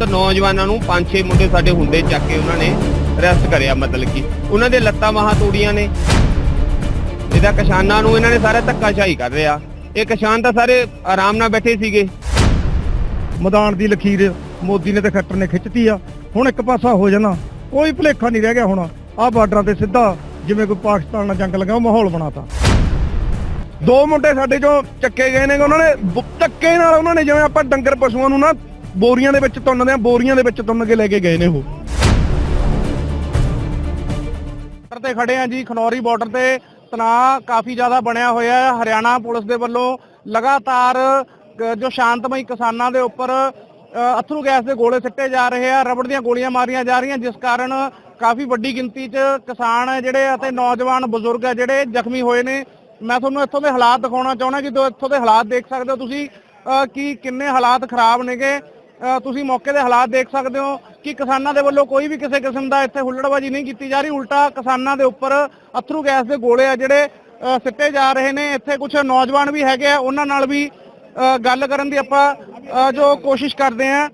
ਤੇ ਨੌਜਵਾਨਾਂ ਨੂੰ ਪੰਜ ਛੇ ਮੁੰਡੇ ਸਾਡੇ ਹੁੰਦੇ ਚੱਕ ਕੇ ਉਹਨਾਂ ਨੇ ਅਰੈਸਟ ਕਰਿਆ ਮਤਲਬ ਕਿ। ਉਹਨਾਂ ਦੇ ਲੱਤਾਂ ਬਾਹਾਂ ਤੋੜੀਆਂ ਨੇ। ਇਹਦਾ ਕਿਸਾਨਾਂ ਨੂੰ ਇਹਨਾਂ ਨੇ ਸਾਰਾ ਧੱਕਾਸ਼ਾਹੀ ਕਰ ਰਿਹਾ। ਇਹ ਕਿਸਾਨ ਤਾਂ ਸਾਰੇ ਆਰਾਮ ਨਾਲ ਬੈਠੇ ਸੀਗੇ। ਮੈਦਾਨ ਦੀ ਲਖੀਰ ਮੋਦੀ ਨੇ ਤੇ ਖੱਟਰ ਨੇ ਖਿੱਚਤੀ ਆ। ਹੁਣ ਇੱਕ ਪਾਸਾ ਹੋ ਜਾਣਾ। ਕੋਈ ਭੁਲੇਖਾ ਨਹੀਂ ਰਹਿ ਗਿਆ ਹੁਣ। ਆਹ ਬਾਰਡਰਾਂ ਤੇ ਸਿੱਧਾ ਜਿਵੇਂ ਕੋਈ ਪਾਕਿਸਤਾਨ ਨਾਲ ਜੰਗ ਲੱਗਾ, ਉਹ ਮਾਹੌਲ ਬਣਾਤਾ। ਦੋ ਮੁੰਡੇ ਸਾਡੇ ਚੋਂ ਚੱਕੇ ਗਏ ਨੇ। ਉਹਨਾਂ ਨੇ ਧੱਕੇ ਨਾਲ ਉਹਨਾਂ ਨੇ ਜਿਵੇਂ ਆਪਾਂ ਡੰਗਰ ਪਸ਼ੂਆਂ ਨੂੰ ਨਾ ਬੋਰੀਆਂ ਦੇ ਵਿੱਚ ਤੁੰਨਦੇ ਆ ਬੋਰੀਆਂ ਦੇ ਵਿੱਚ ਤੁੰਨ ਕੇ ਲੈ ਕੇ ਗਏ ਨੇ ਉਹ। ਬਾਰਡਰ ਤੇ ਖੜੇ ਆ ਜੀ ਖਨੌਰੀ ਬਾਰਡਰ ਤੇ ਤਣਾਅ ਕਾਫੀ ਜ਼ਿਆਦਾ ਬਣਿਆ ਹੋਇਆ ਹੈ। ਹਰਿਆਣਾ ਪੁਲਿਸ ਦੇ ਵੱਲੋਂ ਲਗਾਤਾਰ ਜੋ ਸ਼ਾਂਤਮਈ ਕਿਸਾਨਾਂ ਦੇ ਉੱਪਰ ਅ, ਅਥਰੂ ਗੈਸ ਦੇ ਗੋਲੇ ਸਿੱਟੇ ਜਾ ਰਹੇ ਆ ਰਬੜ ਦੀਆਂ ਗੋਲੀਆਂ ਮਾਰੀਆਂ ਜਾ ਰਹੀਆਂ ਜਿਸ ਕਾਰਨ ਕਾਫੀ ਵੱਡੀ ਗਿਣਤੀ 'ਚ ਕਿਸਾਨ ਹੈ ਜਿਹੜੇ ਅਤੇ ਨੌਜਵਾਨ ਬਜ਼ੁਰਗ ਹੈ ਜਿਹੜੇ ਜ਼ਖਮੀ ਹੋਏ ਨੇ। ਮੈਂ ਤੁਹਾਨੂੰ ਇੱਥੋਂ ਦੇ ਹਾਲਾਤ ਦਿਖਾਉਣਾ ਚਾਹੁੰਦਾ ਕਿ ਇੱਥੋਂ ਦੇ ਹਾਲਾਤ ਦੇਖ ਸਕਦੇ ਹੋ ਤੁਸੀਂ ਅ, ਕਿ ਕਿੰਨੇ ਹਾਲਾਤ ਖਰਾਬ ਨੇਗੇ। ਤੁਸੀਂ ਮੌਕੇ ਦੇ ਹਾਲਾਤ ਦੇਖ ਸਕਦੇ ਹੋ ਕਿ ਕਿਸਾਨਾਂ ਦੇ ਵੱਲੋਂ ਕੋਈ ਵੀ ਕਿਸੇ ਕਿਸਮ ਦਾ ਇੱਥੇ ਹੁੱਲੜਬਾਜੀ ਨਹੀਂ ਕੀਤੀ ਜਾ ਰਹੀ। ਉਲਟਾ ਕਿਸਾਨਾਂ ਦੇ ਉੱਪਰ ਅਥਰੂ ਗੈਸ ਦੇ ਗੋਲੇ ਆ ਜਿਹੜੇ ਸਿੱਟੇ ਜਾ ਰਹੇ ਨੇ। ਇੱਥੇ ਕੁਝ ਨੌਜਵਾਨ ਵੀ ਹੈਗੇ ਆ, ਉਹਨਾਂ ਨਾਲ ਵੀ ਗੱਲ ਕਰਨ ਦੀ ਆਪਾਂ ਜੋ ਕੋਸ਼ਿਸ਼ ਕਰਦੇ ਆ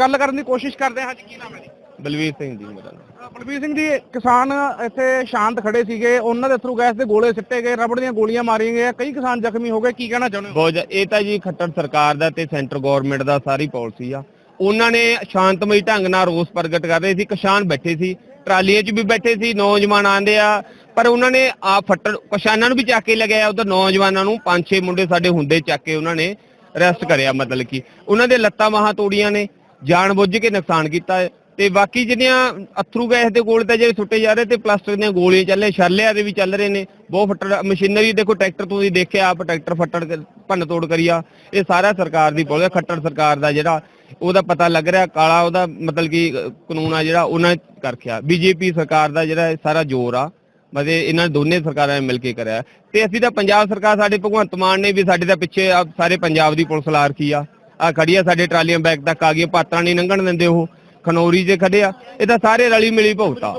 ਗੱਲ ਕਰਨ ਦੀ ਕੋਸ਼ਿਸ਼ ਕਰਦੇ ਹਾਂ। ਜੀ ਕੀ ਨਾਮ ਹੈ ਬਲਵੀਰ ਸਿੰਘ ਜੀ ਮੇਰਾ ਨਾਮ। ਬਲਬੀਰ ਸਿੰਘ ਜੀ ਕਿਸਾਨ ਇੱਥੇ ਸ਼ਾਂਤ ਖੜੇ ਸੀਗੇ ਉਹਨਾਂ ਦੇ ਅਥਰੂ ਗੈਸ ਦੇ ਗੋਲੇ ਸਿੱਟੇ ਗਏ ਰਬੜ ਦੀਆਂ ਗੋਲੀਆਂ ਮਾਰੀਆਂ ਗਈਆਂ। ਕਈ ਕਿਸਾਨ ਜ਼ਖਮੀ ਹੋ ਗਏ ਕੀ ਕਹਿਣਾ ਚਾਹੁੰਦੇ ਹੋ? ਬਹੁਤ ਜ਼ਿਆ- ਇਹ ਤਾਂ ਜੀ ਖੱਟਰ ਸਰਕਾਰ ਦਾ ਤੇ ਸੈਂਟਰ ਗਵਰਨਮੈਂਟ ਦਾ ਸਾਰੀ ਪਾਲਿਸੀ ਆ। ਉਹਨਾਂ ਨੇ ਸ਼ਾਂਤਮਈ ਢੰਗ ਨਾਲ ਰੋਸ ਪ੍ਰਗਟ ਕਰ ਰਹੇ ਸੀ ਕਿਸਾਨ ਬੈਠੇ ਸੀ ਟਰਾਲੀਆਂ 'ਚ ਵੀ ਬੈਠੇ ਸੀ ਨੌਜਵਾਨ ਆਂਦੇ ਆ। ਪਰ ਉਹਨਾਂ ਨੇ ਆ ਫੱਟੜ ਕਿਸਾਨਾਂ ਨੂੰ ਵੀ ਚੱਕ ਕੇ ਲਗਾਇਆ ਉਧਰ ਨੌਜਵਾਨਾਂ ਨੂੰ ਪੰਜ ਛੇ ਮੁੰਡੇ ਸਾਡੇ ਹੁੰਦੇ ਚੱਕ ਕੇ ਉਹਨਾਂ ਨੇ ਅਰੈਸਟ ਕਰਿਆ ਮਤਲਬ ਕਿ। ਉਹਨਾਂ ਦੇ ਲੱਤਾਂ ਬਾਹਾਂ ਤੋੜੀਆਂ ਨੇ ਜਾਣ ਬੁੱਝ ਕੇ ਨੁਕਸਾਨ ਕੀਤਾ। ਹੈ ਤੇ ਬਾਕੀ ਜਿਹੜੀਆਂ ਅਥਰੂ ਗੈਸ ਦੇ ਗੋਲੇ ਤਾਂ ਜਿਹੜੇ ਸੁੱਟੇ ਜਾ ਰਹੇ ਤੇ ਪਲਾਸਟਿਕ ਦੀਆਂ ਗੋਲੀਆਂ ਚੱਲੇ ਛਰਲਿਆਂ ਦੇ ਵੀ ਚੱਲ ਰਹੇ ਨੇ, ਬਹੁਤ ਫੱਟੜ ਮਸ਼ੀਨਰੀ, ਦੇਖੋ ਟਰੈਕਟਰ ਤੁਸੀਂ ਦੇਖਿਆ ਆਪ, ਟਰੈਕਟਰ ਫੱਟੜ ਕੇ ਭੰਨ ਤੋੜ ਕਰੀਆ ਇਹ ਸਾਰਾ ਸਰਕਾਰ ਦੀ ਪੋਲਿਆ ਖੱਟੜ ਸਰਕਾਰ ਦਾ ਜਿਹੜਾ, ਉਹਦਾ ਪਤਾ ਲੱਗ ਰਿਹਾ, ਕਾਲਾ ਉਹਦਾ ਮਤਲਬ ਕਿ ਕਾਨੂੰਨ ਆ ਜਿਹੜਾ, ਉਹਨਾਂ ਕਰ ਰੱਖਿਆ, ਬੀਜੇਪੀ ਸਰਕਾਰ ਦਾ ਜਿਹੜਾ ਸਾਰਾ ਜ਼ੋਰ ਆ, ਮਤਲਬ ਇਹਨਾਂ ਦੋਨੇ ਸਰਕਾਰਾਂ ਨੇ ਮਿਲ ਕੇ ਕਰਿਆ, ਤੇ ਅਸੀਂ ਤਾਂ ਪੰਜਾਬ ਸਰਕਾਰ ਸਾਡੇ ਭਗਵੰਤ ਮਾਨ ਨੇ ਵੀ ਸਾਡੇ ਦਾ ਪਿੱਛੇ ਸਾਰੇ ਪੰਜਾਬ ਦੀ ਪੁਲਿਸ ਲਾ ਰੱਖੀ ਆ ਆ ਖੜੀ ਆ ਸਾਡੇ ਟਰਾਲੀਆਂ ਬੈਗ ਤੱਕ ਆ ਗਈਆਂ, ਪਾਤਰਾਂ ਨਹੀਂ ਲੰਘਣ ਦਿੰਦੇ ਉਹ ਖਨੌਰੀ 'ਚ ਖੜੇ ਇਹ ਤਾਂ ਸਾਰੇ ਰਲੀ ਮਿਲੀ ਭੁਗਤਾ।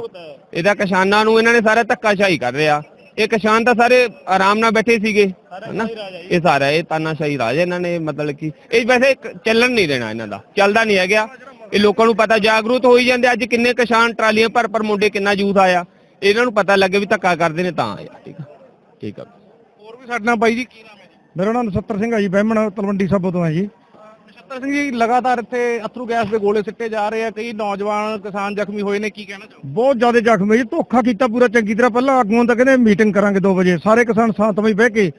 ਇਹਦਾ ਕਿਸਾਨਾਂ ਨੂੰ, ਇਹਨਾਂ ਨੇ ਸਾਰਾ ਧੱਕਾਸ਼ਾਹੀ ਕਰ ਰਿਹਾ ਇਹ ਕਿਸਾਨ ਤਾਂ ਸਾਰੇ ਆਰਾਮ ਨਾਲ ਬੈਠੇ ਸੀਗੇ, ਹਨਾ? ਇਹ ਸਾਰਾ, ਇਹ ਤਾਨਾਸ਼ਾਹੀ ਰਾਜ ਇਹਨਾਂ ਨੇ, ਮਤਲਬ ਕਿ ਇਹ ਵੈਸੇ ਚੱਲਣ ਨਹੀਂ ਦੇਣਾ ਇਹਨਾਂ ਦਾ, ਚੱਲਦਾ ਨਹੀਂ ਹੈਗਾ। ਇਹ ਲੋਕਾਂ ਨੂੰ ਪਤਾ, ਜਾਗਰੂਕ ਹੋਈ ਜਾਂਦੇ, ਅੱਜ ਕਿੰਨੇ ਕਿਸਾਨ ਟਰਾਲੀਆਂ ਭਰ ਭਰ ਮੁੰਡੇ, ਕਿੰਨਾ ਯੂਥ ਆਇਆ। ਇਹਨਾਂ ਨੂੰ ਪਤਾ ਲੱਗੇ ਵੀ ਧੱਕਾ ਕਰਦੇ ਨੇ ਤਾਂ ਆਇਆ, ਠੀਕ ਆ? ਠੀਕ ਆ। ਹੋਰ ਵੀ ਸਾਡੇ ਨਾਲ ਬਾਈ ਜੀ, ਕੀ ਨਾਮ ਹੈ ਮੇਰਾ ਨਾਮ ਨਛੱਤਰ ਸਿੰਘ ਆ ਜੀ, ਬਹਿਮਣ ਤਲਵੰਡੀ ਸਾਬੋ ਤੋਂ ਆ ਜੀ। ਨਛੱਤਰ ਸਿੰਘ ਜੀ ਲਗਾਤਾਰ ਇੱਥੇ ਅਥਰੂ ਗੈਸ ਦੇ ਗੋਲੇ ਸਿੱਟੇ ਜਾ ਰਹੇ ਆ, ਕਈ ਨੌਜਵਾਨ ਕਿਸਾਨ ਜ਼ਖਮੀ ਹੋਏ ਨੇ, ਕੀ ਕਹਿਣਾ ਚਾਹੋ ਬਹੁਤ ਜ਼ਿਆਦਾ ਜ਼ਖਮੀ ਜੀ, ਧੋਖਾ ਕੀਤਾ ਪੂਰਾ, ਚੰਗੀ ਤਰ੍ਹਾਂ ਪਹਿਲਾਂ ਆਗੂਆਂ ਤਾਂ ਕਹਿੰਦੇ ਮੀਟਿੰਗ ਕਰਾਂਗੇ 2 ਵਜੇ, ਸਾਰੇ ਕਿਸਾਨ ਸ਼ਾਂਤਮਈ ਬਹਿ ਕੇ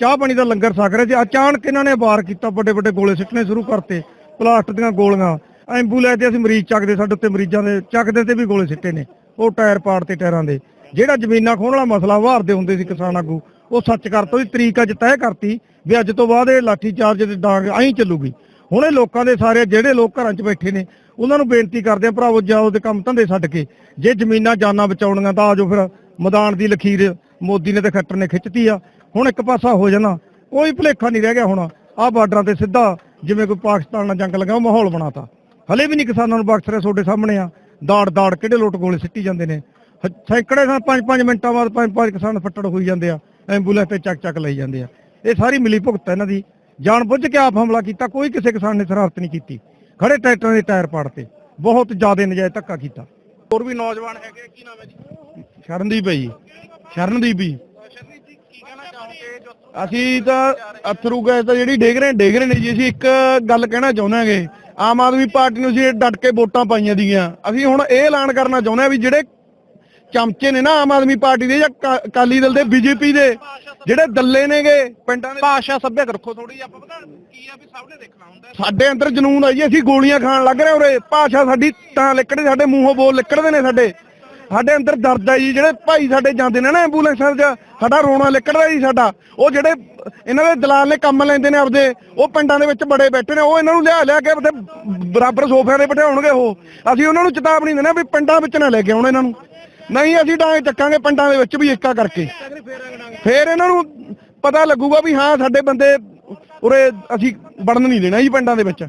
ਚਾਹ ਪਾਣੀ ਦਾ ਲੰਗਰ ਛਕ ਰਹੇ ਸੀ, ਅਚਾਨਕ ਇਹਨਾਂ ਨੇ ਵਾਰ ਕੀਤਾ ਵੱਡੇ ਵੱਡੇ ਗੋਲੇ ਸਿੱਟਣੇ ਸ਼ੁਰੂ ਕਰਤੇ ਪਲਾਸਟਿਕ ਦੀਆਂ ਗੋਲੀਆਂ, ਐਂਬੂਲੈਂਸ ਤੇ ਅਸੀਂ ਮਰੀਜ਼ ਚੱਕਦੇ, ਸਾਡੇ ਉੱਤੇ ਮਰੀਜ਼ਾਂ ਦੇ ਚੱਕਦੇ ਤੇ ਵੀ ਗੋਲੇ ਸਿੱਟੇ ਨੇ, ਉਹ ਟਾਇਰ ਪਾੜ ਤੇ ਟਾਇਰਾਂ ਦੇ, ਜਿਹੜਾ ਜ਼ਮੀਨਾਂ ਖੋਹਣ ਵਾਲਾ ਮਸਲਾ ਵਾਰਦੇ ਹੁੰਦੇ ਸੀ ਕਿਸਾਨ ਆਗੂ, ਉਹ ਸੱਚ ਕਰਤਾ, ਉਹਦੀ ਤਰੀਕ ਅੱਜ ਤੈਅ ਕਰਤੀ ਵੀ ਅੱਜ ਤੋਂ ਬਾਅਦ ਇਹ ਲਾਠੀ ਚਾਰਜ ਤੇ ਡਾਂਗ ਐਂ ਚੱਲੂਗੀ। ਹੁਣ ਇਹ ਲੋਕਾਂ ਦੇ ਸਾਰੇ ਜਿਹੜੇ ਲੋਕ ਘਰਾਂ 'ਚ ਬੈਠੇ ਨੇ, ਉਹਨਾਂ ਨੂੰ ਬੇਨਤੀ ਕਰਦੇ ਆ, ਭਰਾਵੋ ਜਾਓ ਤੇ ਕੰਮ ਧੰਦੇ ਛੱਡ ਕੇ, ਜੇ ਜ਼ਮੀਨਾਂ ਜਾਨਾਂ ਬਚਾਉਣੀਆਂ ਤਾਂ ਆਜੋ ਫਿਰ, ਮੈਦਾਨ ਦੀ ਲਖੀਰ ਮੋਦੀ ਨੇ ਤੇ ਖੱਟਰ ਨੇ ਖਿੱਚਤੀ ਆ, ਹੁਣ ਇੱਕ ਪਾਸਾ ਹੋ ਜਾਣਾ, ਕੋਈ ਭੁਲੇਖਾ ਨਹੀਂ ਰਹਿ ਗਿਆ ਹੁਣ, ਆਹ ਬਾਰਡਰਾਂ ਤੇ ਸਿੱਧਾ ਜਿਵੇਂ ਕੋਈ ਪਾਕਿਸਤਾਨ ਨਾਲ ਜੰਗ ਲੱਗਾ, ਉਹ ਮਾਹੌਲ ਬਣਾਤਾ। ਹਲੇ ਵੀ ਨਹੀਂ ਕਿਸਾਨਾਂ ਨੂੰ ਬਖਸ਼ ਰਿਹਾ ਤੁਹਾਡੇ ਸਾਹਮਣੇ ਆ, ਦਾੜ ਦਾੜ ਕਿਹੜੇ ਲੋਟ ਗੋਲੇ ਸਿੱਟੀ ਜਾਂਦੇ ਨੇ। ਸੈਂਕੜੇ ਸਾਂ ਪੰਜ ਪੰਜ ਮਿੰਟਾਂ ਬਾਅਦ ਪੰਜ ਪੰਜ ਕਿਸਾਨ ਫੱਟੜ ਹੋਈ ਜਾਂਦੇ ਆ, ਐਂਬੂਲੈਂਸ ਤੇ ਚੱਕ ਚੱਕ ਲਈ ਜਾਂਦੇ ਆ। ਇਹ ਸਾਰੀ ਮਿਲੀ ਭੁਗਤ ਹੈ ਇਹਨਾਂ ਦੀ। ਜਾਣ ਬੁੱਝ ਕੇ ਆਪ ਹਮਲਾ ਕੀਤਾ ਕੋਈ ਕਿਸੇ ਕਿਸਾਨ ਨੇ ਸ਼ਰਾਰਤ ਨਹੀਂ ਕੀਤੀ। ਖੜੇ ਟਰੈਕਟਰਾਂ ਦੇ ਟਾਇਰ ਪਾੜਤੇ ਬਹੁਤ ਜ਼ਿਆਦਾ ਨਜਾਇਜ਼ ਧੱਕਾ ਕੀਤਾ। ਹੋਰ ਵੀ ਨੌਜਵਾਨ ਹੈਗੇ ਕੀ ਨਾਮ ਹੈ ਜੀ? ਸ਼ਰਨਦੀਪ ਹੈ ਜੀ। ਸ਼ਰਨਦੀਪ ਜੀ। ਅਸੀਂ ਤਾਂ ਅਥਰੂ ਗੈਸ ਤਾਂ ਜਿਹੜੀ ਡੇਗ ਰਹੇ ਡੇਗ ਰਹੇ ਨੇ ਜੀ। ਅਸੀਂ ਇੱਕ ਗੱਲ ਕਹਿਣਾ ਚਾਹੁੰਦੇ ਹਾਂਗੇ ਆਮ ਆਦਮੀ ਪਾਰਟੀ ਨੂੰ ਅਸੀਂ ਡਟ ਕੇ ਵੋਟਾਂ ਪਾਈਆਂ ਦੀਆਂ ਅਸੀਂ ਹੁਣ ਇਹ ਐਲਾਨ ਕਰਨਾ ਚਾਹੁੰਦੇ ਹਾਂ ਵੀ ਜਿਹੜੇ ਚਮਚੇ ਨੇ ਨਾ ਆਮ ਆਦਮੀ ਪਾਰਟੀ ਦੇ ਜਾਂ ਅਕਾਲੀ ਦਲ ਦੇ, ਬੀਜੇਪੀ ਦੇ, ਜਿਹੜੇ ਦੱਲੇ ਨੇਗੇ, ਪਿੰਡਾਂ ਦੇ ਭਾਸ਼ਾ ਸੱਭਿਅਕ, ਰੱਖੋ ਥੋੜੀ ਆਪਾਂ ਪਤਾ, ਕੀ ਆ ਵੀ ਸਭ ਨੇ ਦੇਖਣਾ ਹੁੰਦਾ। ਸਾਡੇ ਅੰਦਰ ਜਨੂਨ ਆ ਅਸੀਂ ਗੋਲੀਆਂ ਖਾਣ ਲੱਗ ਰਹੇ ਉਰੇ। ਭਾਸ਼ਾ ਸਾਡੀ ਤਾਂ ਲਿਕੜੇ ਸਾਡੇ ਮੂੰਹੋਂ ਬੋਲ ਲਿਕੜਦੇ ਨੇ ਸਾਡੇ। ਸਾਡੇ ਅੰਦਰ ਦਰਦ ਹੈ ਜੀ, ਜਿਹੜੇ ਭਾਈ ਸਾਡੇ ਜਾਂਦੇ ਨੇ ਨਾ ਐਂਬੂਲੈਂਸਾਂ 'ਚ, ਸਾਡਾ ਰੋਣਾ ਲਿਕੜਦਾ ਜੀ ਸਾਡਾ। ਉਹ ਜਿਹੜੇ ਇਹਨਾਂ ਦੇ ਦਲਾਲ ਨੇ ਕੰਮ ਲੈਂਦੇ ਨੇ ਆਪਦੇ, ਉਹ ਪਿੰਡਾਂ ਦੇ ਵਿੱਚ ਬੜੇ ਬੈਠੇ ਨੇ, ਉਹ ਇਹਨਾਂ ਨੂੰ ਲਿਆ ਲਿਆ ਕੇ ਉੱਥੇ ਬਰਾਬਰ ਸੋਫਿਆਂ ਤੇ ਬਿਠਾਉਣਗੇ ਉਹ। ਅਸੀਂ ਉਹਨਾਂ ਨੂੰ ਚੇਤਾਵਨੀ ਦਿੰਦੇ ਹਾਂ ਵੀ ਪਿੰਡਾਂ ਵਿੱਚ ਨਾ ਲੈ ਕੇ ਆਉਣਾ ਇਹਨਾਂ ਨੂੰ। ਨਹੀਂ, ਅਸੀਂ ਡਾਂਗ ਚੱਕਾਂਗੇ ਪਿੰਡਾਂ ਦੇ ਵਿੱਚ ਵੀ ਏਕਾ ਕਰਕੇ। ਫੇਰ ਇਹਨਾਂ ਨੂੰ ਪਤਾ ਲੱਗੂਗਾ ਵੀ ਹਾਂ, ਸਾਡੇ ਬੰਦੇ ਉਰੇ ਅਸੀਂ ਵੜਨ ਨਹੀਂ ਦੇਣਾ ਜੀ ਪਿੰਡਾਂ ਦੇ ਵਿੱਚ।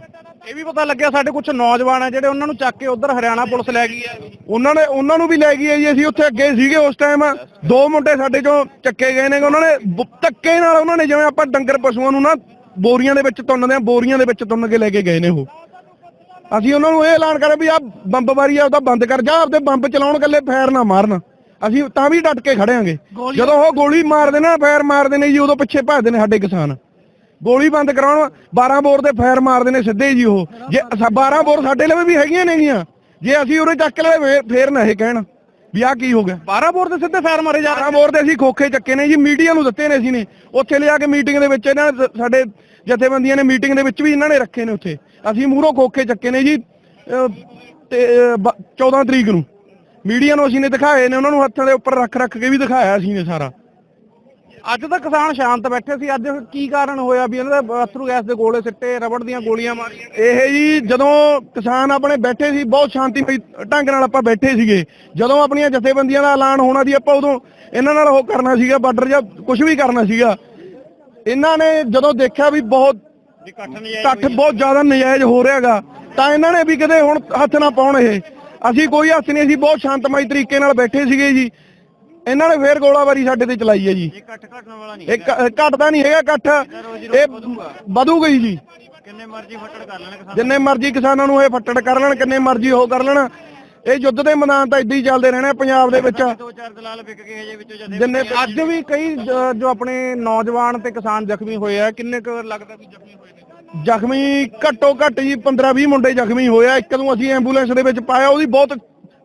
ਇਹ ਵੀ ਪਤਾ ਲੱਗਿਆ ਸਾਡੇ ਕੁਝ ਨੌਜਵਾਨ ਆ ਜਿਹੜੇ ਉਹਨਾਂ ਨੂੰ ਚੱਕ ਕੇ ਉਧਰ ਹਰਿਆਣਾ ਪੁਲਿਸ ਲੈ ਗਈ ਹੈ ਉਹਨਾਂ ਨੇ, ਉਹਨਾਂ ਨੂੰ ਵੀ ਲੈ ਗਈ ਹੈ ਜੀ, ਅਸੀਂ ਉੱਥੇ ਅੱਗੇ ਸੀਗੇ ਉਸ ਟਾਈਮ ਦੋ ਮੁੰਡੇ ਸਾਡੇ ਚੋਂ ਚੱਕੇ ਗਏ ਨੇ, ਉਹਨਾਂ ਨੇ ਬ- ਧੱਕੇ ਨਾਲ ਉਹਨਾਂ ਨੇ ਜਿਵੇਂ ਆਪਾਂ ਡੰਗਰ ਪਸ਼ੂਆਂ ਨੂੰ ਨਾ ਬੋਰੀਆਂ ਦੇ ਵਿੱਚ ਤੁੰਨਦੇ ਆ, ਬੋਰੀਆਂ ਦੇ ਵਿੱਚ ਤੁੰਨ ਕੇ ਲੈ ਕੇ ਗਏ ਨੇ ਉਹ। ਅਸੀਂ ਉਹਨਾਂ ਨੂੰ ਇਹ ਐਲਾਨ ਕਰਿਆ ਵੀ ਆ ਬੰਬਬਾਰੀ ਆ ਉਹਦਾ ਬੰਦ ਕਰ ਜਾ ਆਪਦੇ ਬੰਬ ਚਲਾਉਣ ਕੱਲੇ ਫਾਇਰ ਨਾ ਮਾਰਨ। ਅਸੀਂ ਤਾਂ ਵੀ ਡਟ ਕੇ ਖੜਿਆਂਗੇ। ਜਦੋਂ ਉਹ ਗੋਲੀ ਮਾਰਦੇ ਨੇ ਫਾਇਰ ਮਾਰਦੇ ਨੇ ਜੀ ਉਦੋਂ ਪਿੱਛੇ ਭੱਜਦੇ ਨੇ ਸਾਡੇ ਕਿਸਾਨ। ਗੋਲੀ ਬੰਦ ਕਰਾਉਣ 12 ਬੋਰ ਦੇ ਫਾਇਰ ਮਾਰਦੇ ਨੇ ਸਿੱਧੇ ਜੀ ਉਹ। ਜੇ ਅਸਾਂ 12 ਬੋਰ ਸਾਡੇ ਲਵੇ ਵੀ ਹੈਗੀਆਂ ਨੇਗੀਆਂ। ਜੇ ਅਸੀਂ ਉਰੇ ਚੱਕ ਲਏ ਫੇਰ- ਫੇਰ ਨਾ ਇਹ ਕਹਿਣ ਵੀ ਆ ਕੀ ਹੋ ਗਿਆ। 12 ਬੋਰ ਦੇ ਸਿੱਧੇ ਫਾਇਰ ਮਾਰੇ ਜਾ 12 ਬੋਰ ਦੇ ਅਸੀਂ ਖੋਖੇ ਚੱਕੇ ਨੇ ਜੀ ਮੀਡੀਆ ਨੂੰ ਦਿੱਤੇ ਨੇ ਅਸੀਂ ਨੇ। ਉੱਥੇ ਲਿਆ ਕੇ ਮੀਟਿੰਗ ਦੇ ਵਿੱਚ ਇਹਨਾਂ ਸਾਡੇ ਜਥੇਬੰਦੀਆਂ ਨੇ ਮੀਟਿੰਗ ਦੇ ਵਿੱਚ ਵੀ ਇਹਨਾਂ ਨੇ ਰੱਖੇ ਨੇ ਉੱਥੇ। ਅਸੀਂ ਮੂਹਰੋਂ ਖੋਖੇ ਚੱਕੇ ਨੇ ਜੀ ਅਹ, ਤੇ 14 ਤਰੀਕ ਨੂੰ। ਮੀਡੀਆ ਨੂੰ ਅਸੀਂ ਨੇ ਦਿਖਾਏ ਨੇ ਉਹਨਾਂ ਨੂੰ ਹੱਥਾਂ ਦੇ ਉੱਪਰ ਰੱਖ ਰੱਖ ਕੇ ਵੀ ਦਿਖਾਇਆ ਅਸੀਂ ਨੇ ਸਾਰਾ। ਅੱਜ ਤਾਂ ਕਿਸਾਨ ਸ਼ਾਂਤ ਬੈਠੇ ਸੀ ਅੱਜ ਕੀ ਕਾਰਨ ਹੋਇਆ ਵੀ ਇਹਨਾਂ ਦੇ ਅਥਰੂ ਗੈਸ ਦੇ ਗੋਲੇ ਸਿੱਟੇ ਰਬੜ ਦੀਆਂ ਗੋਲੀਆਂ ਮਾਰੀਆਂ। ਇਹ ਜੀ ਜਦੋਂ ਕਿਸਾਨ ਆਪਣੇ ਬੈਠੇ ਸੀ ਬਹੁਤ ਸ਼ਾਂਤੀਮਈ ਢੰਗ ਨਾਲ ਆਪਾਂ ਬੈਠੇ ਸੀਗੇ। ਜਦੋਂ ਆਪਣੀਆਂ ਜਥੇਬੰਦੀਆਂ ਦਾ ਐਲਾਨ ਹੋਣਾ ਸੀ ਆਪਾਂ ਉਦੋਂ ਇਹਨਾਂ ਨਾਲ ਉਹ ਕਰਨਾ ਸੀਗਾ ਬਾਰਡਰ ਜਾਂ ਕੁਝ ਵੀ ਕਰਨਾ ਸੀਗਾ। ਇਹਨਾਂ ਨੇ ਜਦੋਂ ਦੇਖਿਆ ਵੀ ਬਹੁਤ ਇਕੱਠ ਬਹੁਤ ਜ਼ਿਆਦਾ ਨਜਾਇਜ਼ ਹੋ ਰਿਹਾਗਾ ਤਾਂ ਇਹਨਾਂ ਨੇ ਵੀ ਕਿਤੇ ਹੁਣ ਹੱਥ ਨਾ ਪਾਉਣ ਇਹ। ਅਸੀਂ ਕੋਈ ਹੱਥ ਨਹੀਂ ਅਸੀਂ ਬਹੁਤ ਸ਼ਾਂਤਮਈ ਤਰੀਕੇ ਨਾਲ ਬੈਠੇ ਸੀਗੇ ਜੀ। ਇਹਨਾਂ ਨੇ ਫੇਰ ਗੋਲਾਬਾਰੀ ਸਾਡੇ ਤੇ ਚਲਾਈ ਹੈ ਜੀ। ਇਕੱਠ ਘਟਣ ਵਾਲਾ ਨਹੀਂ ਇਹ ਕ- ਘਟਦਾ ਨਹੀਂ ਹੈਗਾ ਇਕੱਠ ਇਹ ਵਧੂਗਾ। ਹੀ ਜੀ। ਕਿੰਨੇ ਮਰਜ਼ੀ ਫੱਟੜ ਕਰ ਲੈਣ ਕਿਸਾਨ ਜਿੰਨੇ ਮਰਜ਼ੀ ਕਿਸਾਨਾਂ ਨੂੰ ਇਹ ਫੱਟੜ ਕਰ ਲੈਣ ਕਿੰਨੇ ਮਰਜ਼ੀ ਉਹ ਕਰ ਲੈਣ। ਇਹ ਯੁੱਧ ਦੇ ਮੈਦਾਨ ਤਾਂ ਇਦਾਂ ਹੀ ਚੱਲਦੇ ਰਹਿਣੇ ਪੰਜਾਬ ਦੇ ਵਿੱਚ। ਦੋ ਚਾਰ ਦਲਾਲ ਵਿਕ ਗਏ ਹਜੇ ਵਿੱਚੋਂ ਜਦੇ ਜਿੰਨੇ ਅੱਜ ਵੀ ਕਈ ਜ- ਜੋ ਆਪਣੇ ਨੌਜਵਾਨ ਤੇ ਕਿਸਾਨ ਜ਼ਖਮੀ ਹੋਏ ਆ ਕਿੰਨੇ ਕੁ ਲੱਗਦਾ ਵੀ ਜ਼ਖਮੀ ਹੋਏ ਨੇ? ਜ਼ਖਮੀ ਘੱਟੋ ਘੱਟ ਜੀ 15 20 ਮੁੰਡੇ ਜ਼ਖਮੀ ਹੋਏ ਆ। ਇੱਕ ਨੂੰ ਅਸੀਂ ਐਂਬੂਲੈਂਸ ਦੇ ਵਿੱਚ ਪਾਇਆ ਉਹਦੀ ਬਹੁਤ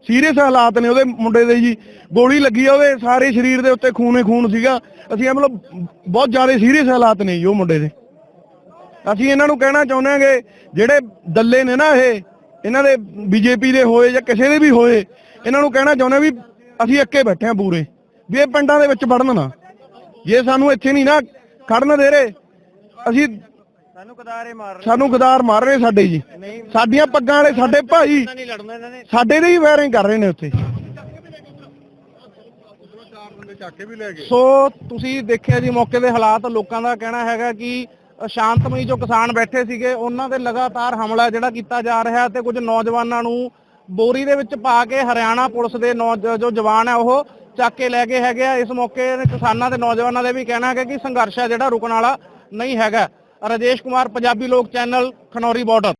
ਸੀਰੀਅਸ ਹਾਲਾਤ ਨੇ ਉਹਦੇ ਮੁੰਡੇ ਦੇ ਜੀ। ਗੋਲੀ ਲੱਗੀ ਆ ਉਹਦੇ ਸਾਰੇ ਸਰੀਰ ਦੇ ਉੱਤੇ ਖੂਨ ਖੂਨ ਸੀਗਾ। ਅਸੀਂ ਇਹ ਮਤਲਬ ਬਹੁਤ ਜ਼ਿਆਦਾ ਸੀਰੀਅਸ ਹਾਲਾਤ ਨੇ ਜੀ ਉਹ ਮੁੰਡੇ ਦੇ। ਅਸੀਂ ਇਹਨਾਂ ਨੂੰ ਕਹਿਣਾ ਚਾਹੁੰਦੇ ਹਾਂਗੇ ਜਿਹੜੇ ਦੱਲੇ ਨੇ ਨਾ ਇਹ ਇਹਨਾਂ ਦੇ ਬੀਜੇਪੀ ਦੇ ਹੋਏ ਜਾਂ ਕਿਸੇ ਦੇ ਵੀ ਹੋਏ ਇਹਨਾਂ ਨੂੰ ਕਹਿਣਾ ਚਾਹੁੰਦੇ ਵੀ ਅਸੀਂ ਅੱਕੇ ਬੈਠੇ ਹਾਂ ਪੂਰੇ ਵੀ ਇਹ ਪਿੰਡਾਂ ਦੇ ਵਿੱਚ ਵੜਨ ਨਾ। ਜੇ ਸਾਨੂੰ ਇੱਥੇ ਨਹੀਂ ਨਾ ਖੜਨ ਦੇ ਰਹੇ ਅਸੀਂ ਸਾਨੂੰ ਕਦਾਰੇ ਮਾਰ ਸਾਨੂੰ ਗਦਾਰ ਮਾਰ ਰਹੇ ਸਾਡੇ ਜੀ। ਸਾਡੀਆਂ ਪੱਗਾਂ ਵਾਲੇ ਸਾਡੇ ਭਾਈ ਸਾਡੇ ਦੇ ਹੀ ਵਾਇਰਿੰਗ ਕਰ ਰਹੇ ਨੇ ਉੱਥੇ। ਸੋ ਤੁਸੀਂ ਦੇਖਿਆ ਜੀ ਮੌਕੇ ਦੇ ਹਾਲਾਤ ਲੋਕਾਂ ਦਾ ਕਹਿਣਾ ਹੈਗਾ ਕਿ ਸ਼ਾਂਤਮਈ ਜੋ ਕਿਸਾਨ ਬੈਠੇ ਸੀਗੇ, ਉਹਨਾਂ ਤੇ ਲਗਾਤਾਰ ਹਮਲਾ ਜਿਹੜਾ ਕੀਤਾ ਜਾ ਰਿਹਾ ਤੇ ਕੁਝ ਨੌਜਵਾਨਾਂ ਨੂੰ ਬੋਰੀ ਦੇ ਵਿੱਚ ਪਾ ਕੇ ਹਰਿਆਣਾ ਪੁਲਿਸ ਦੇ ਨੌਜ- ਜੋ ਜਵਾਨ ਹੈ, ਉਹ ਚੱਕ ਕੇ ਲੈ ਗਏ ਹੈਗੇ ਆ। ਇਸ ਮੌਕੇ ਕਿਸਾਨਾਂ ਤੇ ਨੌਜਵਾਨਾਂ ਦੇ ਵੀ ਕਹਿਣਾ ਹੈਗਾ ਕਿ ਸੰਘਰਸ਼ ਹੈ ਜਿਹੜਾ ਰੁਕਣ ਵਾਲਾ ਨਹੀਂ ਹੈਗਾ। ਰਾਜੇਸ਼ ਕੁਮਾਰ, ਪੰਜਾਬੀ ਲੋਕ ਚੈਨਲ, ਖਨੌਰੀ ਬਾਰਡਰ।